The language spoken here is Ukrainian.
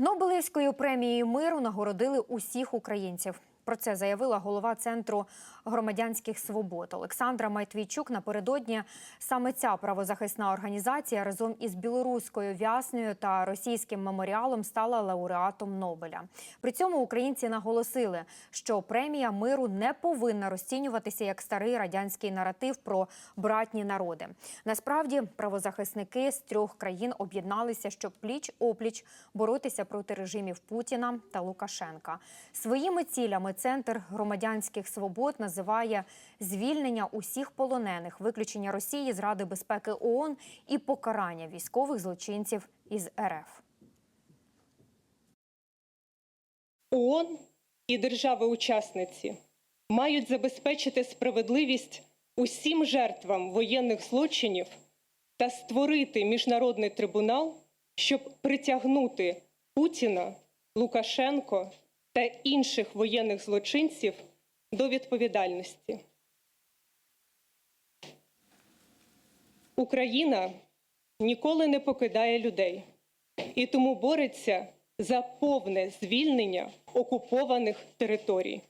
Нобелівською премією миру нагородили усіх українців. Про це заявила голова центру громадянських свобод Олександра Майтвійчук. Напередодні саме ця правозахисна організація разом із білоруською в'яснею та російським меморіалом стала лауреатом Нобеля. При цьому українці наголосили, що премія миру не повинна розцінюватися як старий радянський наратив про братні народи. Насправді правозахисники з трьох країн об'єдналися, щоб пліч опліч боротися проти режимів Путіна та Лукашенка. Своїми цілями центр громадянських свобод називає звільнення усіх полонених, виключення Росії з Ради безпеки ООН і покарання військових злочинців із РФ. ООН і держави-учасниці мають забезпечити справедливість усім жертвам воєнних злочинів та створити міжнародний трибунал, щоб притягнути Путіна, Лукашенко та інших воєнних злочинців до відповідальності. Україна ніколи не покидає людей і тому бореться за повне звільнення окупованих територій.